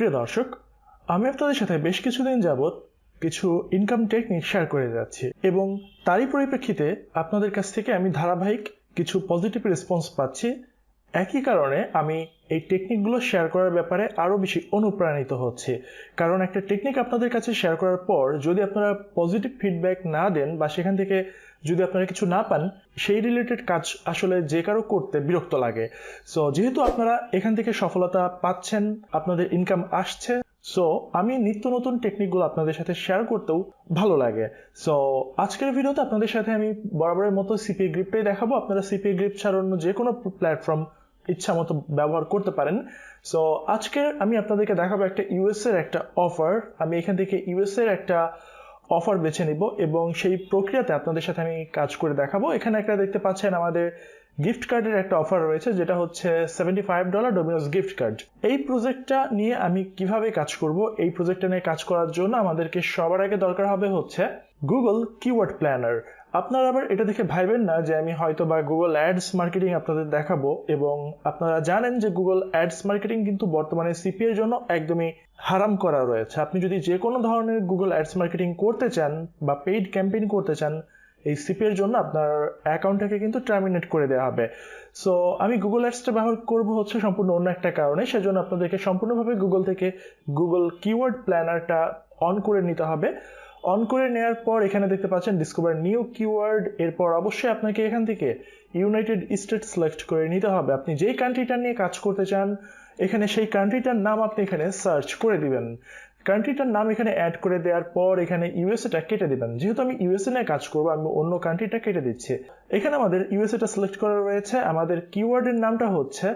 প্রিয় দর্শক, আমি আপনাদের সাথে বেশ কিছুদিন যাবৎ কিছু ইনকাম টেকনিক শেয়ার করে যাচ্ছি এবং তারই পরিপ্রেক্ষিতে আপনাদের কাছ থেকে আমি ধারাবাহিক কিছু পজিটিভ রেসপন্স পাচ্ছি একই কারণে আমি এই টেকনিকগুলো শেয়ার করার ব্যাপারে আরও বেশি অনুপ্রাণিত হচ্ছে। কারণ একটা টেকনিক আপনাদের কাছে শেয়ার করার পর যদি আপনারা পজিটিভ ফিডব্যাক না দেন বা সেখান থেকে যদি আপনারা কিছু না পান, সেই রিলেটেড কাজ আসলে যে কারও করতে বিরক্ত লাগে। সো যেহেতু আপনারা এখান থেকে সফলতা পাচ্ছেন, আপনাদের ইনকাম আসছে সো আমি নিত্য নতুন টেকনিকগুলো আপনাদের সাথে শেয়ার করতেও ভালো লাগে। সো আজকের ভিডিওতে আপনাদের সাথে আমি বরাবরের মতো সিপিএ গ্রিপটাই দেখাবো। আপনারা সিপিএ গ্রিপ ছাড়া অন্য যে কোনো প্ল্যাটফর্ম ইচ্ছা মতো ব্যবহার করতে পারেন। সো আজকে আমি আপনাদেরকে দেখাবো একটা ইউএস এর একটা অফার আমি এখান থেকে ইউএস এর একটা অফার বেছে নিব এবং সেই প্রক্রিয়াতে আপনাদের সাথে আমি কাজ করে দেখাবো। এখানে একটা দেখতে পাচ্ছেন আমাদের গিফট কার্ডের একটা অফার রয়েছে, যেটা হচ্ছে seventy five dollar Domino's gift card এই প্রজেক্টটা নিয়ে আমি কীভাবে কাজ করব, এই প্রজেক্টটা নিয়ে কাজ করার জন্য আমাদেরকে সবার আগে দরকার হবে হচ্ছে গুগল কিওয়ার্ড প্ল্যানার আপনারা আবার এটা দেখে ভাইবেন না যে আমি হয়তো বা গুগল অ্যাডস মার্কেটিং আপনাদের দেখাবো এবং আপনারা জানেন যে গুগল অ্যাডস মার্কেটিং কিন্তু বর্তমানে সিপি এর জন্য একদমই হারাম করা রয়েছে। আপনি যদি যে কোনো ধরনের গুগল অ্যাডস মার্কেটিং করতে চান বা পেইড ক্যাম্পেইন করতে চান, এই সিপি এর জন্য আপনার অ্যাকাউন্টটাকে কিন্তু টার্মিনেট করে দেওয়া হবে। সো আমি গুগল অ্যাডসটা ব্যবহার করব হচ্ছে সম্পূর্ণ অন্য একটা কারণে, সেজন্য আপনাদেরকে সম্পূর্ণভাবে গুগল থেকে গুগল কিওয়ার্ড প্ল্যানারটা অন করে নিতে হবে। অন করে নেওয়ার পর এখানে দেখতে পাচ্ছেন ডিসকভার নিউ কিওয়ার্ড এরপর অবশ্যই আপনাকে এখান থেকে ইউনাইটেড স্টেট সিলেক্ট করে নিতে হবে। আপনি যেই কান্ট্রিটা নিয়ে কাজ করতে চান, এখানে সেই কান্ট্রিটার নাম আপনি এখানে সার্চ করে দিবেন। কান্ট্রিটার নাম এখানে অ্যাড করে দেওয়ার পর এখানে ইউএসএটা কেটে দিবেন। যেহেতু আমি ইউএসএ নিয়ে কাজ করব, আমি অন্য কান্ট্রিটা কেটে দিচ্ছি। এখানে আমাদের ইউএসএটা সিলেক্ট করা রয়েছে। আমাদের কিওয়ার্ডের নামটা হচ্ছে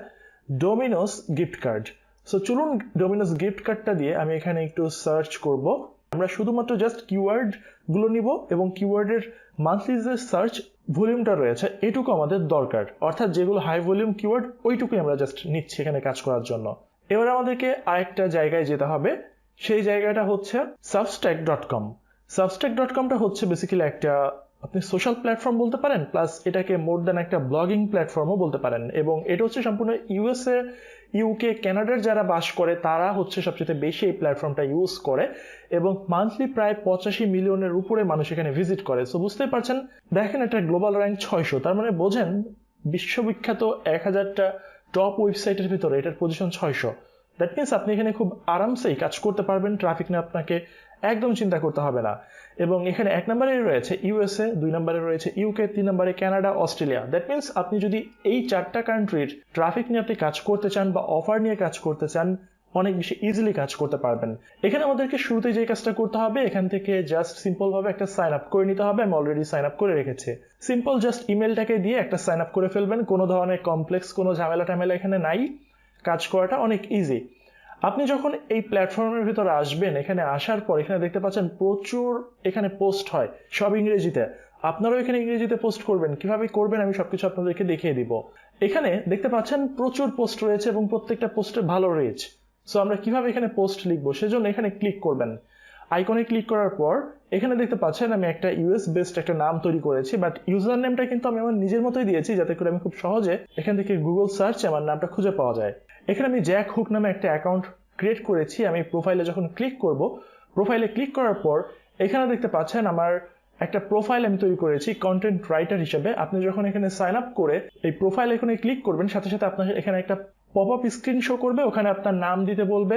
ডোমিনোস গিফট কার্ড সো চলুন ডোমিনোস গিফট কার্ডটা দিয়ে আমি এখানে একটু সার্চ করব। আমরা শুধুমাত্র জাস্ট কিওয়ার্ডগুলো নিব এবং কিওয়ার্ডের মান্থলি যে সার্চ ভলিউমটা রয়েছে, এটুকু আমাদের দরকার। অর্থাৎ যেগুলো হাই ভলিউম কিওয়ার্ড ওইটুকুই আমরা জাস্ট নিচ্ছি এখানে কাজ করার জন্য। এবার আমাদেরকে আরেকটা জায়গায় যেতে হবে। সেই জায়গাটা হচ্ছে সাবস্ট্যাক ডট কম সাবস্ট্যাক ডট কমটা হচ্ছে বেসিক্যালি একটা, আপনি সোশ্যাল প্ল্যাটফর্ম বলতে পারেন প্লাস এটাকে মোর দ্যান একটা ব্লগিং প্ল্যাটফর্মও বলতে পারেন। এবং এটা হচ্ছে সম্পূর্ণ ইউএসএ ইউকে কানাডার যারা বাস করে, তারা হচ্ছে সবচেয়ে বেশি এই প্ল্যাটফর্মটা ইউজ করে এবং মান্থলি প্রায় পঁচাশি মিলিয়নের উপরে মানুষ এখানে ভিজিট করে। সো বুঝতে পারছেন, দেখেন একটা গ্লোবাল র্যাঙ্ক ছয়শো, তার মানে বোঝেন বিশ্ববিখ্যাত এক হাজারটা টপ ওয়েবসাইটের ভিতরে এটার পজিশন ছয়শো। দ্যাট মিনস আপনি এখানে খুব আরামসেই কাজ করতে পারবেন ট্রাফিক নিয়ে আপনাকে একদম চিন্তা করতে হবে না। এবং এখানে এক নম্বরে রয়েছে ইউএসএ, দুই নম্বরে রয়েছে ইউকে, তিন নম্বরে কানাডা, অস্ট্রেলিয়া। দ্যাট মিনস আপনি যদি এই চারটা কান্ট্রির ট্রাফিক নিয়ে আপনি কাজ করতে চান বা অফার নিয়ে কাজ করতে চান, অনেক বেশি ইজিলি কাজ করতে পারবেন। এখানে আমাদেরকে শুরুতে যে কাজটা করতে হবে, এখান থেকে জাস্ট সিম্পল ভাবে একটা সাইন আপ করে নিতে হবে। আমি অলরেডি সাইন আপ করে রেখেছি। সিম্পল জাস্ট ইমেলটাকে দিয়ে একটা সাইন আপ করে ফেলবেন। কোনো ধরনের কমপ্লেক্স কোনো ঝামেলা টামেলা এখানে নাই। কাজ করাটা অনেক ইজি আপনি যখন এই প্ল্যাটফর্মের ভিতরে আসবেন, এখানে আসার পর এখানে দেখতে পাচ্ছেন প্রচুর এখানে পোস্ট হয়, সব ইংরেজিতে। আপনারাও এখানে ইংরেজিতে পোস্ট করবেন। কীভাবে করবেন আমি সবকিছু আপনাদেরকে দেখিয়ে দিব। এখানে দেখতে পাচ্ছেন প্রচুর পোস্ট রয়েছে এবং প্রত্যেকটা পোস্টে ভালো রিচ সো আমরা কীভাবে এখানে পোস্ট লিখব সেজন্য এখানে ক্লিক করবেন। আইকনে ক্লিক করার পর এখানে দেখতে পাচ্ছেন আমি একটা ইউএস বেসড একটা নাম তৈরি করেছি বাট ইউজার নেমটা কিন্তু আমি আমার নিজের মতোই দিয়েছি, যাতে করে আমি খুব সহজে এখান থেকে গুগল সার্চে আমার নামটা খুঁজে পাওয়া যায়। এখানে আমি জ্যাক হুক নামে একটা অ্যাকাউন্ট ক্রিয়েট করেছি। আমি প্রোফাইলে যখন ক্লিক করব প্রোফাইলে ক্লিক করার পর এখানে দেখতে পাচ্ছেন আমার একটা প্রোফাইল আমি তৈরি করেছি কন্টেন্ট রাইটার হিসেবে। আপনি যখন এখানে সাইন আপ করে এই প্রোফাইল এখানে ক্লিক করবেন, সাথে সাথে আপনার এখানে একটা পপ আপ স্ক্রিন শো করবে। ওখানে আপনার নাম দিতে বলবে।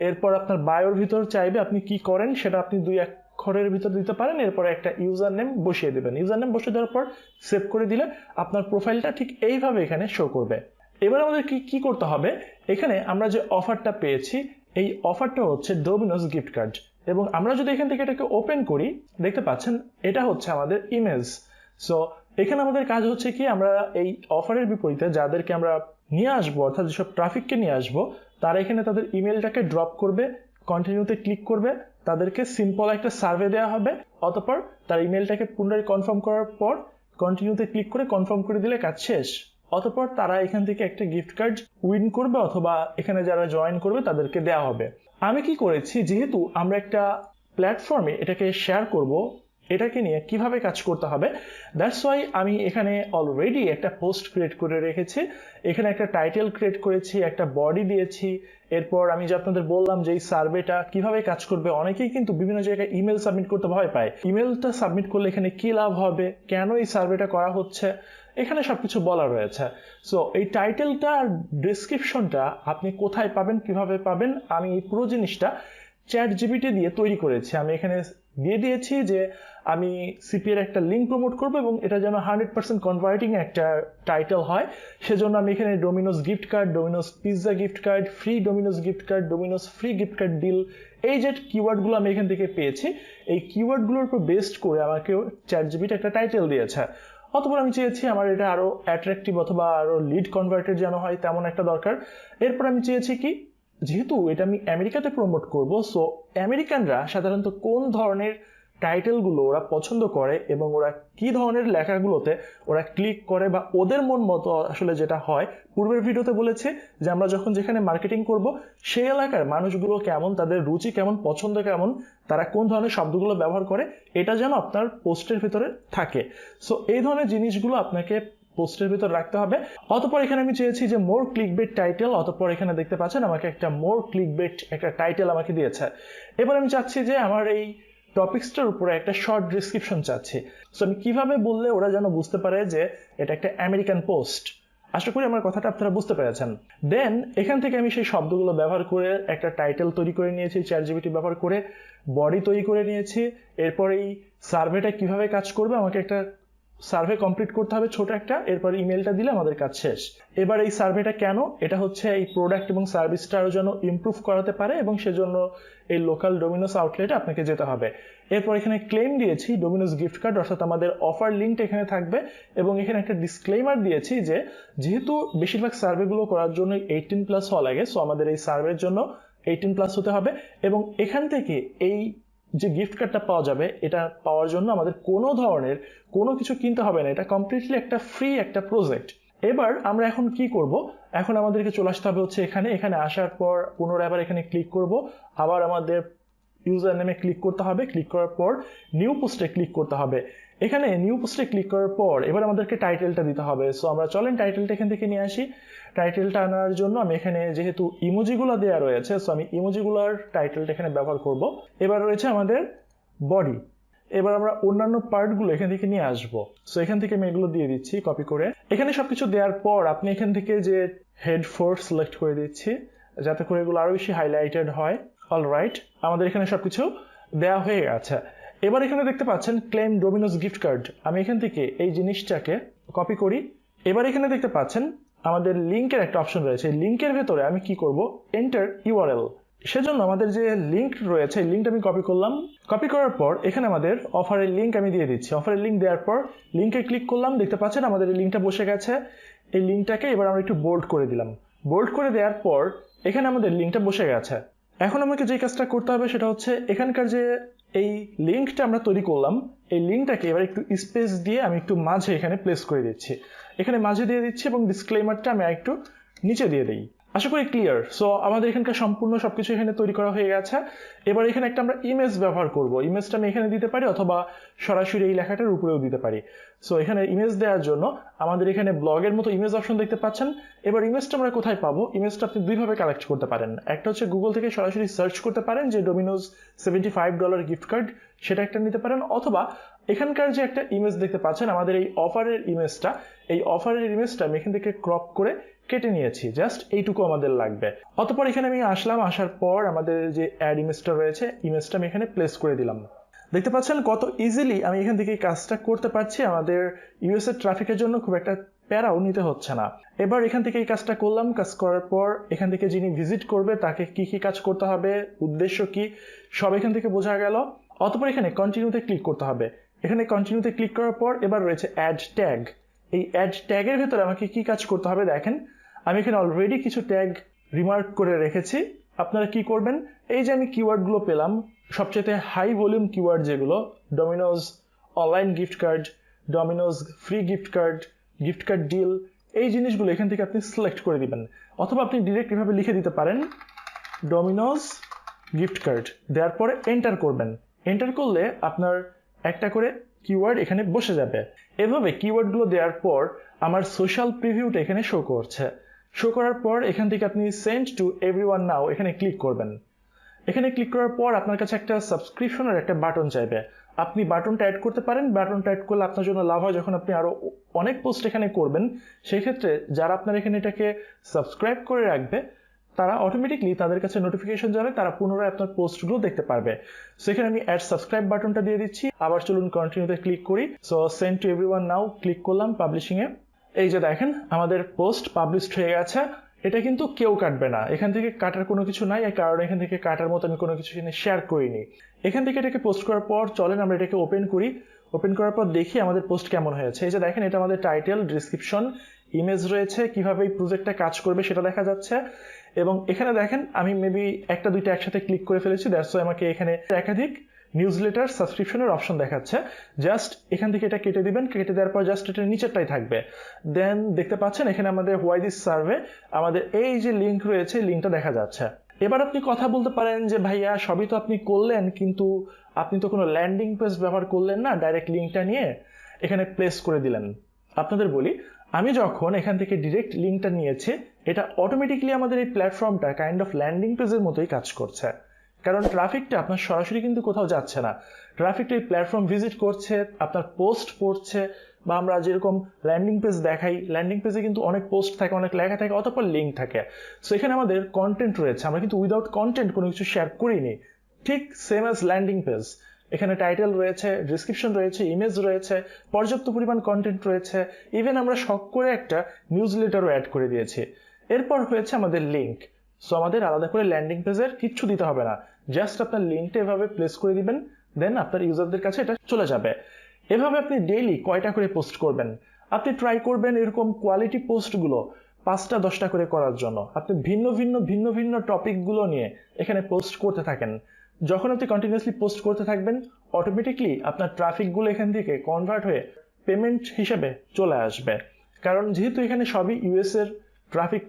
এরপর আপনার বায়োর ভিতর চাইবে আপনি কি করেন, সেটা আপনি দুই এক অক্ষরের ভিতর দিতে পারেন। এরপর একটা ইউজার নেম বসিয়ে দেবেন। ইউজার নেম বসিয়ে দেওয়ার পর সেভ করে দিলে আপনার প্রোফাইলটা ঠিক এইভাবে এখানে শো করবে। এবার আমাদের কি কি করতে হবে? এখানে আমরা যে অফারটা পেয়েছি, এই অফারটা হচ্ছে ডোমিনোস গিফট কার্ড এবং আমরা যদি এখান থেকে এটাকে ওপেন করি, দেখতে পাচ্ছেন, এটা হচ্ছে আমাদের ইমেজ সো এখানে আমাদের কাজ হচ্ছে কি, আমরা এই অফারের বিপরীতে যাদেরকে আমরা নিয়ে আসব, অর্থাৎ যেসব ট্রাফিককে নিয়ে আসব, তারা এখানে তাদের ইমেলটাকে ড্রপ করবে কন্টিনিউতে ক্লিক করবে, তাদেরকে সিম্পল একটা সার্ভে দেওয়া হবে, অতপর তার ইমেলটাকে পুনরায় কনফার্ম করার পর কন্টিনিউতে ক্লিক করে কনফার্ম করে দিলে কাজ শেষ। অতপর তারা এখান থেকে একটা গিফট কার্ড উইন করবে অথবা এখানে যারা জয়েন করবে তাদেরকে দেওয়া হবে। আমি কি করেছি? যেহেতু আমরা একটা প্ল্যাটফর্মে এটাকে শেয়ার করব, এটাকে নিয়ে কীভাবে কাজ করতে হবে দ্যাটস ওয়াই আমি এখানে অলরেডি একটা পোস্ট ক্রিয়েট করে রেখেছি। এখানে একটা টাইটেল ক্রিয়েট করেছি, একটা বডি দিয়েছি। এরপর আমি যে আপনাদের বললাম যে এই সার্ভেটা কীভাবে কাজ করবে, অনেকেই কিন্তু বিভিন্ন জায়গায় ইমেল সাবমিট করতে ভয় পায়। ইমেলটা সাবমিট করলে এখানে কি লাভ হবে? কেন এই সার্ভেটা করা হচ্ছে? এখানে সবকিছু বলা রয়েছে। সো এই টাইটেলটা আর ডিসক্রিপশনটা আপনি কোথায় পাবেন, কীভাবে পাবেন, আমি এই পুরো জিনিসটা চ্যাট জিবিটি দিয়ে তৈরি করেছি। আমি এখানে দিয়ে দিয়েছি যে আমি সিপি এর একটা লিঙ্ক প্রমোট করব এবং এটা যেন হান্ড্রেড পার্সেন্ট কনভার্টিং একটা টাইটেল হয়। সেজন্য আমি এখানে Domino's gift card Domino's pizza gift card free Domino's gift card Domino's free gift card deal এই যে কিওয়ার্ডগুলো আমি এখান থেকে পেয়েছি, এই কিওয়ার্ডগুলোর উপর বেস্ট করে আমাকে চ্যাট জিবিটা একটা টাইটেল দিয়েছে। অথবা আমি চেয়েছি আমার এটা আরও অ্যাট্রাকটিভ অথবা আরও লিড কনভার্টেড যেন হয়, তেমন একটা দরকার। এরপর আমি চেয়েছি কি, যেহেতু এটা আমি আমেরিকাতে প্রমোট করব সো আমেরিকানরা সাধারণত কোন ধরনের টাইটেলগুলো ওরা পছন্দ করে এবং ওরা কি ধরনের লেখাগুলোতে ওরা ক্লিক করে বা ওদের মন মতো আসলে যেটা হয়, পূর্বের ভিডিওতে বলেছে যে আমরা যখন যেখানে মার্কেটিং করব, সেই এলাকার মানুষগুলো কেমন, তাদের রুচি কেমন, পছন্দ কেমন, তারা কোন ধরনের শব্দগুলো ব্যবহার করে, এটা যেন আপনার পোস্টের ভিতরে থাকে। সো এই ধরনের জিনিসগুলো আপনাকে পোস্টের ভিতর রাখতে হবে। অতপর এখানে আমি চেয়েছি যে মোর ক্লিক বেট টাইটেল অতপর এখানে দেখতে পাচ্ছেন আমাকে একটা মোর ক্লিক বেট একটা টাইটেল আমাকে দিয়েছে। এবার আমি চাচ্ছি যে আমার এই টপিক্সটার উপরে একটা শর্ট ডিসক্রিপশন চাচ্ছি। সো আমি কীভাবে বললে ওরা যেন বুঝতে পারে যে এটা একটা আমেরিকান পোস্ট আশা করি আমার কথাটা আপনারা বুঝতে পেরেছেন। দেন এখান থেকে আমি সেই শব্দগুলো ব্যবহার করে একটা টাইটেল তৈরি করে নিয়েছি চ্যাট জিবিটি ব্যবহার করে বডি তৈরি করে নিয়েছি। এরপর এই সার্ভেটা কীভাবে কাজ করবে আমাকে একটা সার্ভে কমপ্লিট করতে হবে ছোট একটা, এরপর ইমেলটা দিলে আমাদের কাজ শেষ। এবার এই সার্ভেটা কেন? এটা হচ্ছে এই প্রোডাক্ট এবং সার্ভিসটা আরও যেন ইমপ্রুভ করাতে পারে এবং সেজন্য এই লোকাল ডোমিনোস আউটলেটে আপনাকে যেতে হবে। এরপর এখানে ক্লেম দিয়েছি ডোমিনোস গিফট কার্ড অর্থাৎ আমাদের অফার লিঙ্কটা এখানে থাকবে এবং এখানে একটা ডিসক্লেমার দিয়েছি যে, যেহেতু বেশিরভাগ সার্ভেগুলো করার জন্য এইটিন প্লাস হওয়া লাগে সো আমাদের এই সার্ভের জন্য এইটিন প্লাস হতে হবে এবং এখান থেকে এই যে গিফট কার্ডটা পাওয়া যাবে, এটা পাওয়ার জন্য আমাদের কোনো ধরনের কোনো কিছু কিনতে হবে না। এটা কমপ্লিটলি একটা ফ্রি একটা প্রজেক্ট এবার আমরা এখন কি করব? এখন আমাদেরকে চলে আসতে হবে হচ্ছে এখানে। এখানে আসার পর পুনরায় আবার এখানে ক্লিক করব। আবার আমাদের ইউজার নেমে ক্লিক করতে হবে। ক্লিক করার পর নিউ পোস্টে ক্লিক করতে হবে। এখানে নিউ পোস্টে ক্লিক করার পর এবার আমাদেরকে টাইটেলটা দিতে হবে। সো আমরা চলেন টাইটেলটা এখান থেকে নিয়ে আসি। টাইটেলটা আনার জন্য আমি এখানে যেহেতু ইমোজিগুলো দেওয়া রয়েছে সো আমি ইমোজিগুলোর টাইটেলটা এখানে ব্যবহার করব। এবার রয়েছে আমাদের বডি এবার আমরা অন্যান্য পার্টগুলো এখান থেকে নিয়ে আসব। সো এখান থেকে আমি এগুলো দিয়ে দিচ্ছি কপি করে। এখানে সবকিছু দেওয়ার পর আপনি এখান থেকে যে হেড ফোর সিলেক্ট করে দিচ্ছি, যাতে করে এগুলো আরও বেশি হাইলাইটেড হয়। অল রাইট আমাদের এখানে সবকিছু দেওয়া হয়ে গেছে। এবার এখানে দেখতে পাচ্ছেন ক্লেম ডোমিনোস গিফট কার্ড আমি এখান থেকে এই জিনিসটাকে কপি করি। এবার এখানে দেখতে পাচ্ছেন আমাদের লিঙ্কের একটা অপশন রয়েছে। লিঙ্কের ভেতরে আমি কি করব? এন্টার ইউআরএল সেজন্য আমাদের যে লিঙ্ক রয়েছে লিঙ্কটা আমি কপি করলাম। কপি করার পর এখানে আমাদের অফারের লিঙ্ক আমি দিয়ে দিচ্ছি। অফারের লিঙ্ক দেওয়ার পর লিঙ্কে ক্লিক করলাম, দেখতে পাচ্ছেন আমাদের এই লিঙ্কটা বসে গেছে। এই লিঙ্কটাকে এবার আমরা একটু বোল্ড করে দিলাম। বোল্ড করে দেওয়ার পর এখানে আমাদের লিঙ্কটা বসে গেছে। এখন আমাকে যে কাজটা করতে হবে সেটা হচ্ছে এখানকার যে এই লিঙ্কটা আমরা তৈরি করলাম এই লিঙ্কটাকে এবার একটু স্পেস দিয়ে আমি একটু মাঝে এখানে প্লেস করে দিচ্ছি। এখানে মাঝে দিয়ে দিচ্ছি এবং ডিসক্লেমারটা আমি একটু নিচে দিয়ে দিই। আশা করি ক্লিয়ার সো আমাদের এখানকার সম্পূর্ণ সবকিছু এখানে তৈরি করা হয়ে গেছে। এবার এখানে একটা আমরা ইমেজ ব্যবহার করব। ইমেজটা আমি এখানে দিতে পারি অথবা সরাসরি এই লেখাটার উপরেও দিতে পারি। সো এখানে ইমেজ দেওয়ার জন্য আমাদের এখানে ব্লগের মতো ইমেজ অপশন দেখতে পাচ্ছেন। এবার ইমেজটা আমরা কোথায় পাবো? ইমেজটা আপনি দুইভাবে কালেক্ট করতে পারেন। একটা হচ্ছে গুগল থেকে সরাসরি সার্চ করতে পারেন যে Domino's seventy five dollar gift card সেটা একটা নিতে পারেন। অথবা এখানকার যে একটা ইমেজ দেখতে পাচ্ছেন, আমাদের এই অফারের ইমেজটা এই অফারের ইমেজটা আমি এখান থেকে ক্রপ করে কেটে নিয়েছি। জাস্ট এইটুকু আমাদের লাগবে। অতপর এখানে আমি আসলাম, আসার পর আমাদের যে অ্যাড ইমেজটা রয়েছে ইমেজটা আমি এখানে প্লেস করে দিলাম। দেখতে পাচ্ছেন কত ইজিলি আমি এখান থেকে কাজটা করতে পারছি। আমাদের ইউএস এর ট্রাফিকের জন্য খুব একটা প্যারাও নিতে হচ্ছে না। এবার এখান থেকে এই কাজটা করলাম। কাজ করার পর এখান থেকে যিনি ভিজিট করবে, তাকে কি কি কাজ করতে হবে, উদ্দেশ্য কি, সব এখান থেকে বোঝা গেল। অতপর এখানে কন্টিনিউতে ক্লিক করতে হবে। এখানে কন্টিনিউতে ক্লিক করার পর এবার রয়েছে অ্যাড ট্যাগ এই অ্যাড ট্যাগের ভেতরে আমাকে কি কাজ করতে হবে দেখেন, আমি এখানে অলরেডি কিছু ট্যাগ রিমার্ক করে রেখেছি। আপনারা কি করবেন, এই যে আমি কিওয়ার্ডগুলো পেলাম সবচেয়ে হাই ভলিউম কিওয়ার্ড যেগুলো Domino's online gift card Domino's free gift card gift card deal এই জিনিসগুলো এখান থেকে আপনি সিলেক্ট করে দিবেন। অথবা আপনি ডিরেক্ট এভাবে লিখে দিতে পারেন ডমিনোজ গিফট কার্ড দেওয়ার পরে এন্টার করবেন। এন্টার করলে আপনার একটা করে কিওয়ার্ড এখানে বসে যাবে। এভাবে কিওয়ার্ডগুলো দেওয়ার পর আমার সোশ্যাল প্রিভিউটা এখানে শো করছে। শো করার পর এখান থেকে আপনি সেন্ড টু এভরিওয়ান নাও এখানে ক্লিক করবেন। এখানে ক্লিক করার পর আপনার কাছে একটা সাবস্ক্রিপশনের একটা বাটন চাইবে। আপনি বাটনটা অ্যাড করতে পারেন বাটনটা অ্যাড করলে আপনার জন্য লাভ হয় যখন আপনি আরও অনেক পোস্ট এখানে করবেন। সেক্ষেত্রে যারা আপনার এখানে এটাকে সাবস্ক্রাইব করে রাখবে তারা অটোমেটিকলি তাদের কাছে নোটিফিকেশন যাবে, তারা পুনরায় আপনার পোস্টগুলো দেখতে পারবে। সেখানে আমি অ্যাড সাবস্ক্রাইব বাটনটা দিয়ে দিচ্ছি। আবার চলুন কন্টিনিউতে ক্লিক করি। So send to everyone now click করলাম পাবলিশিং এ এই যে দেখেন, আমাদের পোস্ট পাবলিশড হয়ে গেছে। এটা কিন্তু কেউ কাটবে না। এখান থেকে কাটার কোনো কিছু নাই কারণে এখান থেকে কাটার মতো আমি কোনো কিছু এখানে শেয়ার করিনি। এখান থেকে এটাকে পোস্ট করার পর চলেন, আমরা এটাকে ওপেন করি। ওপেন করার পর দেখি আমাদের পোস্ট কেমন হয়েছে। এই যে দেখেন, এটা আমাদের টাইটেল ডিসক্রিপশন ইমেজ রয়েছে। কীভাবে এই প্রজেক্টটা কাজ করবে সেটা দেখা যাচ্ছে। এবং এখানে দেখেন, আমি মেবি একটা, দুইটা একসাথে ক্লিক করে ফেলেছি দ্যাটস আমাকে এখানে একাধিক নিউজ লেটার সাবস্ক্রিপশনের অপশন দেখাচ্ছে। জাস্ট এখান থেকে এটা কেটে দিবেন, কেটে দেওয়ার পর জাস্ট এটা নিচেরটাই থাকবে। দেন দেখতে পাচ্ছেন, এখানে আমাদের হোয়াই দিস সার্ভে আমাদের এই যে লিঙ্ক রয়েছে লিঙ্কটা দেখা যাচ্ছে। এবার আপনি কথা বলতে পারেন যে, ভাইয়া, সবই তো আপনি করলেন, কিন্তু আপনি তো কোনো ল্যান্ডিং পেজ ব্যবহার করলেন না ডাইরেক্ট লিঙ্কটা নিয়ে এখানে প্লেস করে দিলেন। আপনাদের বলি, আমি যখন এখান থেকে ডিরেক্ট লিঙ্কটা নিয়েছি এটা অটোমেটিকলি আমাদের এই প্ল্যাটফর্মটা কাইন্ড অফ ল্যান্ডিং পেজের মতোই কাজ করছে। কারণ ট্রাফিকটা আপনার সরাসরি কিন্তু কোথাও যাচ্ছে না। ট্রাফিকটা এই প্ল্যাটফর্ম ভিজিট করছে, আপনার পোস্ট পড়ছে, বা আমরা যেরকম ল্যান্ডিং পেজ দেখাই ল্যান্ডিং পেজে কিন্তু অনেক পোস্ট থাকে, অনেক লেখা থাকে, অতপর লিঙ্ক থাকে। সো এখানে আমাদের কন্টেন্ট রয়েছে, আমরা কিন্তু উইদাউট কন্টেন্ট কোনো কিছু শেয়ার করিনি। ঠিক সেম অ্যাজ ল্যান্ডিং পেজ এখানে টাইটেল রয়েছে ডিসক্রিপশন রয়েছে ইমেজ রয়েছে, পর্যাপ্ত পরিমাণ কন্টেন্ট রয়েছে। ইভেন আমরা শখ করে একটা নিউজ লেটারও অ্যাড করে দিয়েছি। এরপর হয়েছে আমাদের লিঙ্ক সো আমাদের আলাদা করে ল্যান্ডিং পেজের কিচ্ছু দিতে হবে না। জাস্ট আপনার লিঙ্কটা এভাবে প্লেস করে দিবেন দেন আপনার ইউজারদের কাছে এটা চলে যাবে। এভাবে আপনি ডেইলি কয়টা করে পোস্ট করবেন? আপনি ট্রাই করবেন এরকম কোয়ালিটি পোস্টগুলো পাঁচটা, দশটা করে করার জন্য। আপনি ভিন্ন ভিন্ন ভিন্ন ভিন্ন টপিকগুলো নিয়ে এখানে পোস্ট করতে থাকেন। যখন আপনি কন্টিনিউসলি পোস্ট করতে থাকবেন অটোমেটিকলি আপনার ট্রাফিকগুলো এখান থেকে কনভার্ট হয়ে পেমেন্ট হিসেবে চলে আসবে। কারণ যেহেতু এখানে সবই ইউএস এর ট্রাফিক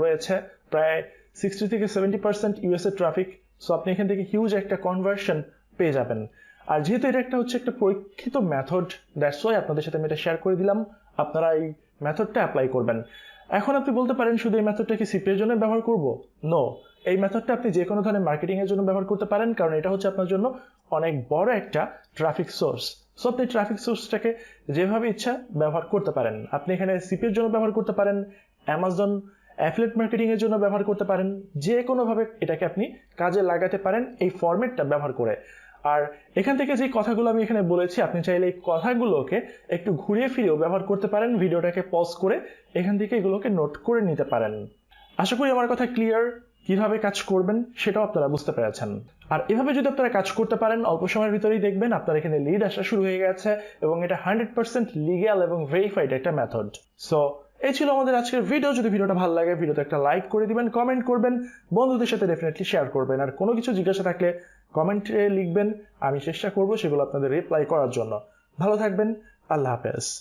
রয়েছে। প্রায় সিক্সটি থেকে সেভেন্টি পার্সেন্ট ইউএস এর ট্রাফিক সো আপনি এখান থেকে হিউজ একটা কনভার্সন পেয়ে যাবেন। আর যেহেতু এটা একটা হচ্ছে একটা পরীক্ষিত মেথড দ্যাটস ওয়াই আপনাদের সাথে আমি এটা শেয়ার করে দিলাম। আপনারা এই মেথডটা অ্যাপ্লাই করবেন। এখন আপনি বলতে পারেন, শুধু এই মেথডটা কি সিপিএর জন্য ব্যবহার করব? নো এই মেথডটা আপনি যে কোনো ধরনের মার্কেটিং এর জন্য ব্যবহার করতে পারেন, কারণ এটা হচ্ছে আপনার জন্য অনেক বড় একটা ট্রাফিক সোর্স সো আপনি ট্রাফিক সোর্সটাকে যেভাবে ইচ্ছা ব্যবহার করতে পারেন। আপনি এখানে সিপিএর জন্য ব্যবহার করতে পারেন অ্যামাজন অ্যাফিলেট মার্কেটিং এর জন্য ব্যবহার করতে পারেন। যে কোনোভাবে এটাকে আপনি কাজে লাগাতে পারেন এই ফরম্যাটটা ব্যবহার করে। আর এখান থেকে যে কথাগুলো আমি এখানে বলেছি, আপনি চাইলে এই কথাগুলোকে একটু ঘুরিয়ে ফিরেও ব্যবহার করতে পারেন, ভিডিওটাকে পজ করে এখান থেকে এগুলোকে নোট করে নিতে পারেন। আশা করি আমার কথা ক্লিয়ার কীভাবে কাজ করবেন সেটাও আপনারা বুঝতে পেরেছেন। আর এভাবে যদি আপনারা কাজ করতে পারেন, অল্প সময়ের ভিতরেই দেখবেন আপনার এখানে লিড আসা শুরু হয়ে গেছে এবং এটা হান্ড্রেড পার্সেন্ট লিগ্যাল এবং ভেরিফাইড একটা মেথড সো এই ছিল আমাদের আজকের ভিডিও যদি ভিডিওটা ভালো লাগে ভিডিওতে একটা লাইক করে দিবেন কমেন্ট করবেন, বন্ধুদের সাথে ডেফিনেটলি শেয়ার করবেন। আর কোনো কিছু জিজ্ঞাসা থাকলে কমেন্টে লিখবেন, আমি চেষ্টা করব সেগুলো আপনাদের রিপ্লাই করার জন্য। ভালো থাকবেন, আল্লাহ হাফেজ।